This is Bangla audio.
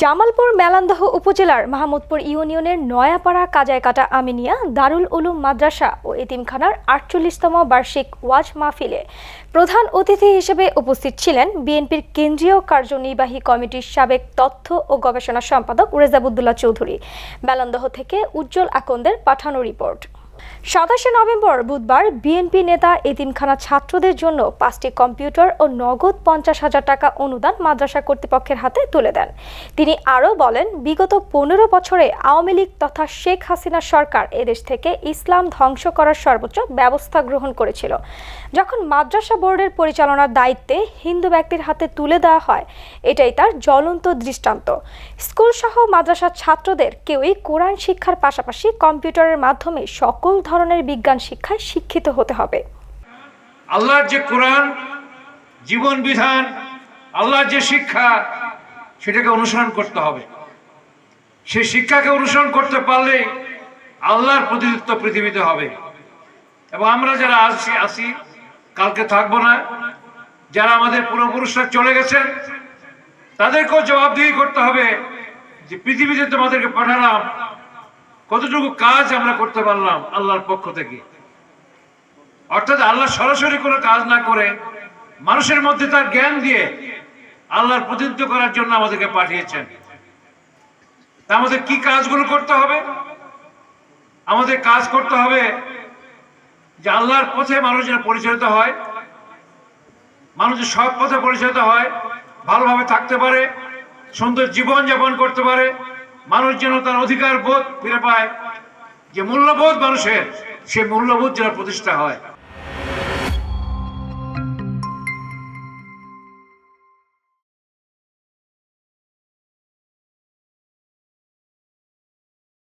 জামালপুর মেলান্দহ উপজেলার মাহমুদপুর ইউনিয়নের নয়াপাড়া কাজাইকাটা আমিনিয়া, দারুল উলুম মাদ্রাসা ও এতিমখানার আটচল্লিশতম বার্ষিক ওয়াজ মাহফিলে প্রধান অতিথি হিসেবে উপস্থিত ছিলেন বিএনপির কেন্দ্রীয় কার্যনির্বাহী কমিটির সাবেক তথ্য ও গবেষণা সম্পাদক রেজাবুদ্দুল্লাহ চৌধুরী। মেলান্দহ থেকে উজ্জ্বল আকন্দের পাঠানো রিপোর্ট। সাতাশে নভেম্বর বুধবার বিএনপি নেতা এতিমখানা ছাত্রদের জন্য পাঁচটি কম্পিউটার ও নগদ পঞ্চাশ হাজার টাকা অনুদান মাদ্রাসা কর্তৃপক্ষের হাতে তুলে দেন। তিনি আরও বলেন, বিগত পনেরো বছরে আওয়ামী লীগ তথা শেখ হাসিনা সরকার এদেশ থেকে ইসলাম ধ্বংস করার সর্বোচ্চ ব্যবস্থা গ্রহণ করেছিল। যখন মাদ্রাসা বোর্ডের পরিচালনার দায়িত্বে হিন্দু ব্যক্তির হাতে তুলে দেওয়া হয়, এটাই তার জ্বলন্ত দৃষ্টান্ত। স্কুলসহ মাদ্রাসার ছাত্রদের কেউই কোরআন শিক্ষার পাশাপাশি কম্পিউটারের মাধ্যমে সকল ধরনের বিজ্ঞান শিক্ষায় শিক্ষিত হতে হবে। আল্লাহর যে কোরআন, জীবন বিধান, আল্লাহর যে শিক্ষা, সেটাকে অনুসরণ করতে হবে। সেই শিক্ষাকে অনুসরণ করতে পারলে আল্লাহর প্রতিনিধিত্ব পৃথিবীতে হবে। এবং আমরা যারা আসি আসি কালকে থাকব না। যারা আমাদের পূর্বপুরুষরা চলে গেছেন, তাদেরকেও জবাবদিহি করতে হবে যে পৃথিবীতে তোমাদেরকে পাঠালাম। কতটুকু কাজ আমরা করতে পারলাম আল্লাহর পক্ষ থেকে? অর্থাৎ আল্লাহ সরাসরি কোনো কাজ না করে মানুষের মধ্যে তার জ্ঞান দিয়ে আল্লাহর প্রতিনিধিত্ব করার জন্য আমাদেরকে পাঠিয়েছেন। তা আমাদের কি কাজগুলো করতে হবে? আমাদের কাজ করতে হবে যে আল্লাহর পথে মানুষ যেন পরিচালিত হয় মানুষ সৎ পথে পরিচালিত হয়, ভালোভাবে থাকতে পারে, সুন্দর জীবন যাপন করতে পারে মানুষ যেন তার অধিকার বোধ ফিরে পায়। যে মূল্যবোধ মানুষের, সে মূল্যবোধ যেন প্রতিষ্ঠা হয়।